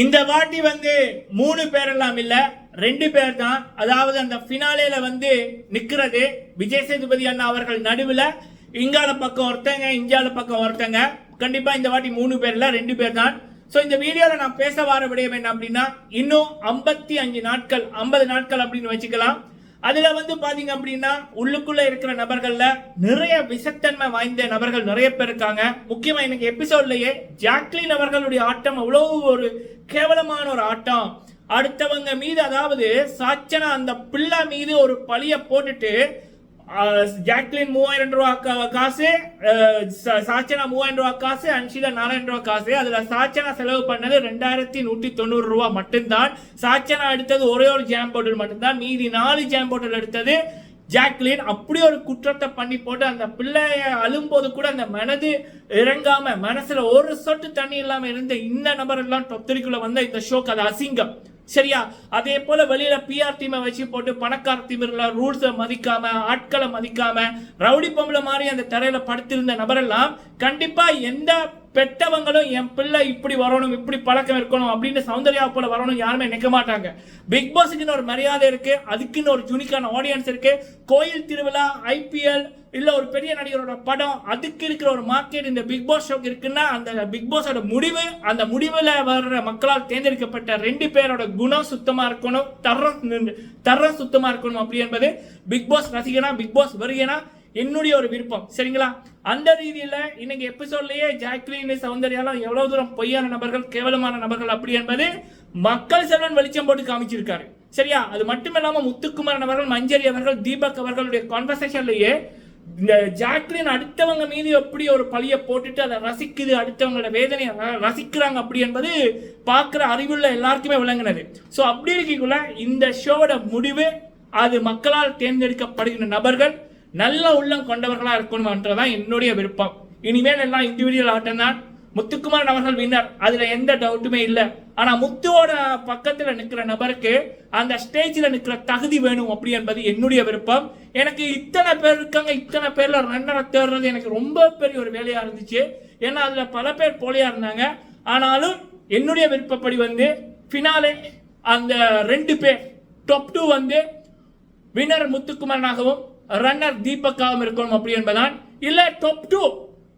இந்த வாட்டி வந்து மூணு பேரெல்லாம் இல்ல ரெண்டு பேர் தான் அதாவது அந்த ஃபினாலேல வந்து நிக்கிறது விஜய் சேதுபதி அண்ணா அவர்கள் நடுவில் இங்கால பக்கம் ஒருத்தங்க இஞ்சால பக்கம் ஒருத்தங்க. கண்டிப்பா இந்த வாட்டி மூணு பேர்ல ரெண்டு பேர் தான் ஸோ இந்த வீடியோவில் நான் பேச வர விடயம் என்ன அப்படின்னா இன்னும் ஐம்பத்தி அஞ்சு நாட்கள் ஐம்பது நாட்கள் அப்படின்னு வச்சுக்கலாம். அதில் வந்து பார்த்தீங்க அப்படின்னா உள்ளுக்குள்ளே இருக்கிற நபர்களில் நிறைய விஷத்தன்மை வாய்ந்த நபர்கள் நிறைய பேர் இருக்காங்க. முக்கியமாக எனக்கு எபிசோட்லேயே ஜாக்லின் அவர்களுடைய ஆட்டம் அவ்வளோ ஒரு கேவலமான ஒரு ஆட்டம். அடுத்தவங்க மீது அதாவது சாச்சனா அந்த பிள்ளை மீது ஒரு பழிய போட்டுட்டு ஜாக்லின் மூவாயிரம் ரூபா காசு சா- சாச்சனா மூவாயிரம் ரூபா காசு அன்ஷிதா நாலாயிரம் ரூபா காசு. அதுல சாச்சனா செலவு பண்ணது ரெண்டாயிரத்தி நூற்றி தொண்ணூறு ரூபா மட்டும்தான். சாச்சனா எடுத்தது ஒரே ஒரு ஜாம் பாட்டில் மட்டும்தான். மீதி நாலு ஜாம் பாட்டில் எடுத்தது ஜாக்லின். அப்படி ஒரு குற்றத்தை பண்ணி போட்டு அந்த பிள்ளைய அழும்போது கூட அந்த மனது இறங்காம மனசுல ஒரு சொட்டு தண்ணி இல்லாம இருந்த இந்த நபர் எல்லாம் தொத்தரிக்குள்ள வந்த இந்த ஷோக்கு அது அசிங்கம். சரியா? அதே போல வெளியில பிஆர் டீமை வச்சு போட்டு பணக்கார திமிர்ல ரூல்ஸை மதிக்காம ஆட்களை மதிக்காம ரவுடி பொம்பளை மாதிரி அந்த தரையில படுத்திருந்த நபரெல்லாம் கண்டிப்பா எந்த பெத்தவங்களும் என் பிள்ளை இப்படி வரணும் இப்படி பழக்கம் இருக்கணும் அப்படின்னு சௌந்தர்யா போல வரணும் யாருமே நினைக்க மாட்டாங்க. பிக் பாஸுக்குன்னு ஒரு மரியாதை இருக்கு அதுக்குன்னு ஒரு யூனிக்கான ஆடியன்ஸ் இருக்கு. கோயில் திருவிழா ஐபிஎல் இல்ல ஒரு பெரிய நடிகரோட படம் அதுக்கு இருக்கிற ஒரு மார்க்கெட் இந்த பிக் பாஸ் ஷோக்கு இருக்குன்னா அந்த பிக் பாஸோட முடிவு அந்த முடிவில் வர்ற மக்களால் தேர்ந்தெடுக்கப்பட்ட ரெண்டு பேரோட குணம் சுத்தமா இருக்கணும் தரம் தரம் சுத்தமா இருக்கணும் அப்படி என்பது பிக் பாஸ் ரசிகனா பிக் பாஸ் வருகனா என்னுடைய ஒரு விருப்பம். சரிங்களா? அந்த ரீதியில் இன்னைக்கு எபிசோட்லயே ஜாக்லின் சௌந்தர்யாலாம் எவ்வளவு தூரம் பொய்யான நபர்கள் கேவலமான நபர்கள் அப்படி என்பது மக்கள் செல்வன் வெளிச்சம் போட்டு காமிச்சிருக்காரு. சரியா? அது மட்டும் இல்லாமல் முத்துக்குமாரன் அவர்கள் மஞ்சரி அவர்கள் தீபக் அவர்களுடைய கான்வர்சேஷன்லயே இந்த ஜாக்லின் அடுத்தவங்க மீது எப்படி ஒரு பழிய போட்டுட்டு அதை ரசிக்குது அடுத்தவங்களோட வேதனையை ரசிக்கிறாங்க அப்படி என்பது பார்க்குற அறிவுள்ள எல்லாருக்குமே விளங்கினது. ஸோ அப்படி இருக்கக்குள்ள இந்த ஷோவோட முடிவு அது மக்களால் தேர்ந்தெடுக்கப்படுகின்ற நபர்கள் நல்ல உள்ளம் கொண்டவர்களா இருக்கணும்ன்றதான் என்னுடைய விருப்பம். இனிமேல் எல்லாம் இண்டிவிஜுவல் ஆட்டம் தான். முத்துக்குமாரன் அவர்கள் வின்னர் அதுல எந்த டவுட்டுமே இல்லை. ஆனா முத்துவோட பக்கத்துல நிக்கிற நபருக்கு அந்த ஸ்டேஜ்ல நிக்கிற தகுதி வேணும் அப்படி என்பது என்னுடைய விருப்பம். எனக்கு இத்தனை பேர் இருக்காங்க இத்தனை பேர்ல ரன்னரை தேடுறது எனக்கு ரொம்ப பெரிய ஒரு வேலையா இருந்துச்சு. ஏன்னா அதுல பல பேர் போலியா இருந்தாங்க. ஆனாலும் என்னுடைய விருப்பப்படி வந்து ஃபினாலே அந்த ரெண்டு பேர் டாப் டூ வந்து வினர் முத்துக்குமரனாகவும் ரன்னர் தீபக்காகவும் இருக்கணும் அப்படி என்பதான் இல்லை top two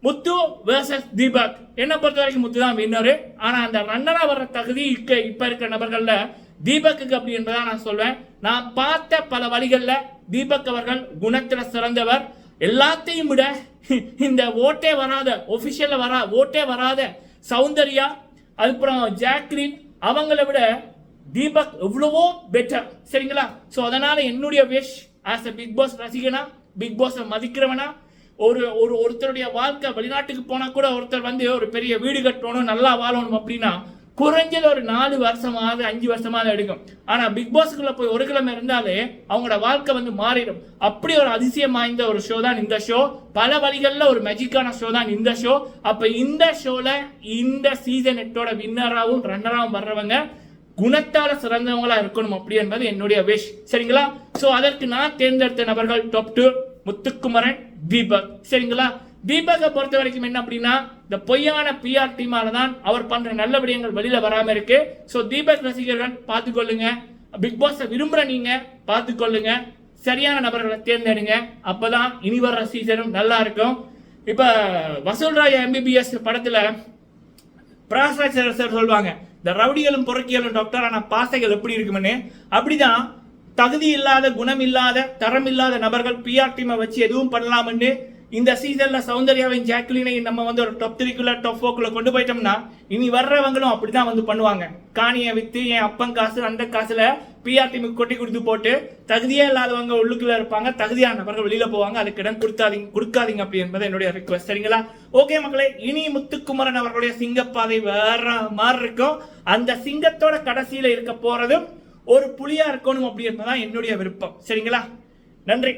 Muthu versus Deepak. என்னை பொறுத்த வரைக்கும் முத்து தான் வின்னர் ஆனால் அந்த ரன்னராக வர்ற தகுதி இக்க இப்போ இருக்கிற நபர்களில் தீபக்குக்கு அப்படி என்பதான் நான் சொல்வேன் நான் பார்த்த பல வழிகளில் தீபக் அவர்கள் குணத்தில் சிறந்தவர். எல்லாத்தையும் விட இந்த ஓட்டே வராத ஒஃபிஷியலில் வரா ஓட்டே வராத சௌந்தர்யா அதுக்கப்புறம் ஜாக்லின் அவங்கள விட தீபக் எவ்வளவோ பெட்டர் சரிங்களா? ஸோ அதனால் என்னுடைய wish as a Bigg Boss ரசிகனா Bigg பாஸை மதிக்கிறவனா ஒரு ஒரு ஒருத்தருடைய வாழ்க்கை வெளிநாட்டுக்கு போனால் கூட ஒருத்தர் வந்து ஒரு பெரிய வீடு கட்டணும் நல்லா வாழணும் அப்படின்னா குறைஞ்சது ஒரு நாலு வருஷமாவது அஞ்சு வருஷமாவது எடுக்கும். ஆனால் பிக் பாஸுக்குள்ளே போய் ஒரு கிழமை இருந்தாலே அவங்களோட வாழ்க்கை வந்து மாறிடும். அப்படி ஒரு அதிசயம் வாய்ந்த ஒரு ஷோ தான் இந்த ஷோ பல வழிகளில் ஒரு மெஜிக்கான ஷோ தான் இந்த ஷோ அப்போ இந்த ஷோவில் இந்த சீசன் எட்டோட வின்னராகவும் ரன்னராகவும் வர்றவங்க குணத்தால சிறந்தவங்களா இருக்கணும் அப்படி என்பது என்னுடைய விஷ் சரிங்களா? சோ அதற்கு நான் தேர்ந்தெடுத்த நபர்கள் டாப் டூ முத்துக்குமரன் தீபக். சரிங்களா? தீபக்கை பொறுத்த வரைக்கும் என்ன அப்படின்னா இந்த பொய்யான பிஆர் டீமால தான் அவர் பண்ற நல்ல விடயங்கள் வெளியில வராம இருக்கு. சோ தீபக் ரசிகர்கள் பார்த்துக்கொள்ளுங்க பிக் பாஸ் விரும்புற நீங்க பார்த்துக்கொள்ளுங்க சரியான நபர்களை தேர்ந்தெடுங்க. அப்பதான் இனி வர்ற சீசனும் நல்லா இருக்கும். இப்ப வசூல்ராஜ் எம்பிபிஎஸ் படத்துல பிராசாச் சார் சொல்லுவாங்க இந்த ரவுடிகளும் புரட்சிகளும் டாக்டரான பாசைகள் எப்படி இருக்குமென்னு அப்படிதான் தகுதி இல்லாத குணம் இல்லாத தரம் இல்லாத நபர்கள் பிஆர் டீமை வச்சு எதுவும் பண்ணலாம்னு இந்த சீசன்ல சௌந்தர்யாவின் ஜாக்லினையும் நம்ம வந்து ஒரு டாப் த்ரீக்குள்ள டாப் ஃபோக்குள்ள கொண்டு போயிட்டோம்னா இனி வர்றவங்களும் அப்படிதான் வந்து பண்ணுவாங்க. காணியை வித்து என் அப்பன் காசு அந்த காசுல பிஆர் டீமுக்கு கொட்டி கொடுத்து போட்டு தகுதியே இல்லாதவங்க உள்ளுக்குள்ள இருப்பாங்க. தகுதியான நபர்கள் வெளியில போவாங்க. அதுக்கு இடம் கொடுக்காதீங்க கொடுக்காதீங்க அப்படி என்பது என்னுடைய ரிக்வஸ்ட் சரிங்களா? ஓகே மக்களே இனி முத்துக்குமரன் அவர்களுடைய சிங்கப்பாதை வேற மாதிரி இருக்கும். அந்த சிங்கத்தோட கடைசியில இருக்க போறதும் ஒரு புலியா இருக்கணும் அப்படி என்பதுதான் என்னுடைய விருப்பம். சரிங்களா? நன்றி.